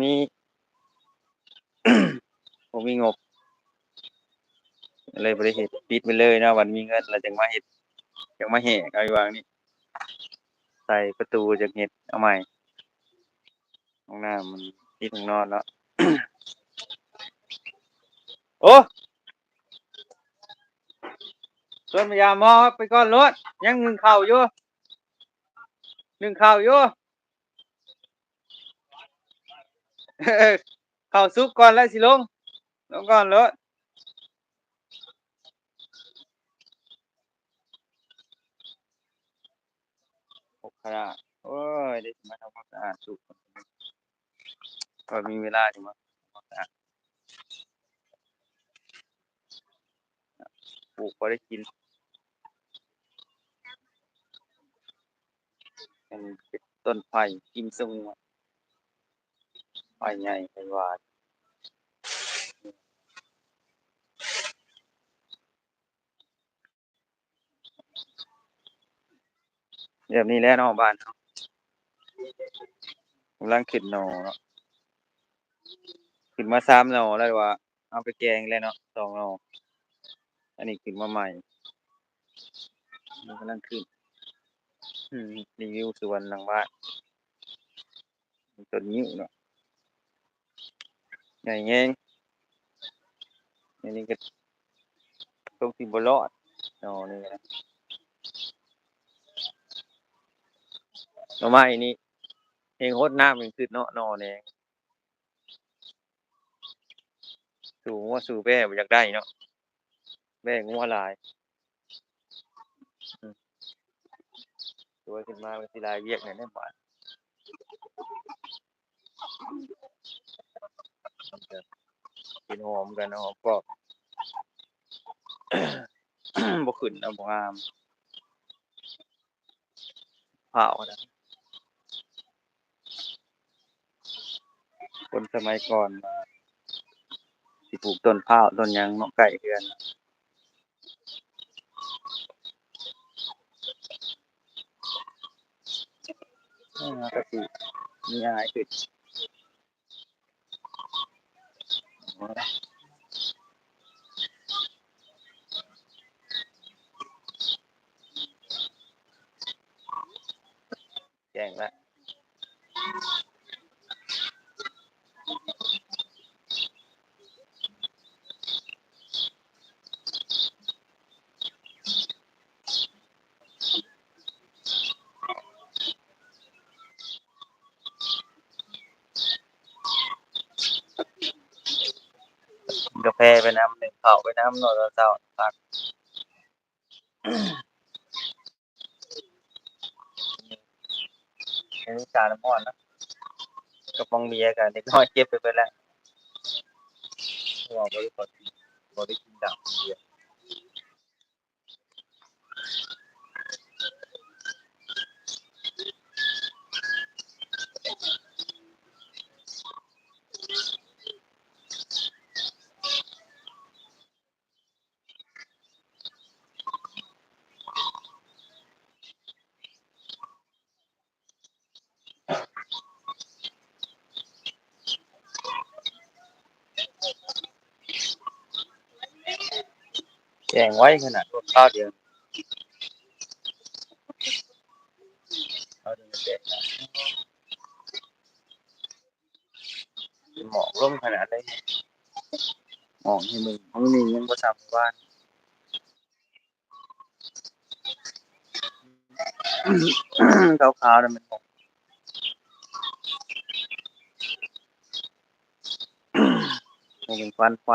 มีบ่มีงบ เลยบ่ได้เฮ็ดปิดไปเลยนะวันมีเงินแล้วจังมาเฮ็ดจังมาแห่เอาอยู่วางนี่ใส่ประตูจังเฮ็ดเอาใหม่ห้องน้ำมันติดห้องนอนเนาะโอ้ส่วนพยามอไปก่อนรถยังหนึ่งเข้าอยู่นึ่งเข้าอยู่ เข้าวสุกก่อนแล้วสิลงลงก่อนรถหกขนาดโอ้ยได้สิมาทำความสะอาดสุกก็มีเวลาสิมาทำความสะอาดปลูกพอได้กินเป็นต้นไผ่กินซุงอะ ไผ่ใหญ่ไผ่หวานแบบนี้แล้วเนาะบ้านเฮากำลังขึ้นหนอเนาะขึ้นมาสามหนอแล้วว่า เอาไปแกงแล้วเนาะสองหนออันนี้ขึ้นมาใหม่มันกำลังขึ้นรีวิวสวนหลังบ้านต้นนิ้วเนาะ ใหญ่แยงอันนี้ก็ต้องสิบ่รอดนอนี่นะหน่อไม้นี่เฮงโคตรน้ำมันขึ้นเนาะหน่อแดงสู่งัวสู่แบ่บ่อยากได้เนาะแบ่งัวลายอืมสวขึ้นมามันสิหลายเวียกแหน่ในบ้า นกินหอมกันนาะหอมกรอบบ่ขึ้นเอาบ่งามพร้าวนะคนสมัยก่อนมาสิปลูกต้นพร้าวต้นยังเนาะใกล้เรือนอ่าก็สิมีอายขึ้นอ๋ อแจ้ กาแฟไปน้ำหนึ่งข้าวไปน้ำเนาะตอนเช้าพักอันนี้จาน้ำร้อนนะกระปองเบียร์ก็เด็กน้อยเก็บไปไปแล้วเพราะว่าบ่ได้พอกินบ่ได้กินดำเบียร์ แจ้งไว้ขนาดรถข้าวเดียวข้าวเดียวแจ้งนะหมอกลงขนาดใดหมอกให้มึงมื้อนี้ยังบ่ซ้ำบ้านขาวๆนั่นมันหมอกมันเป็นควันไฟ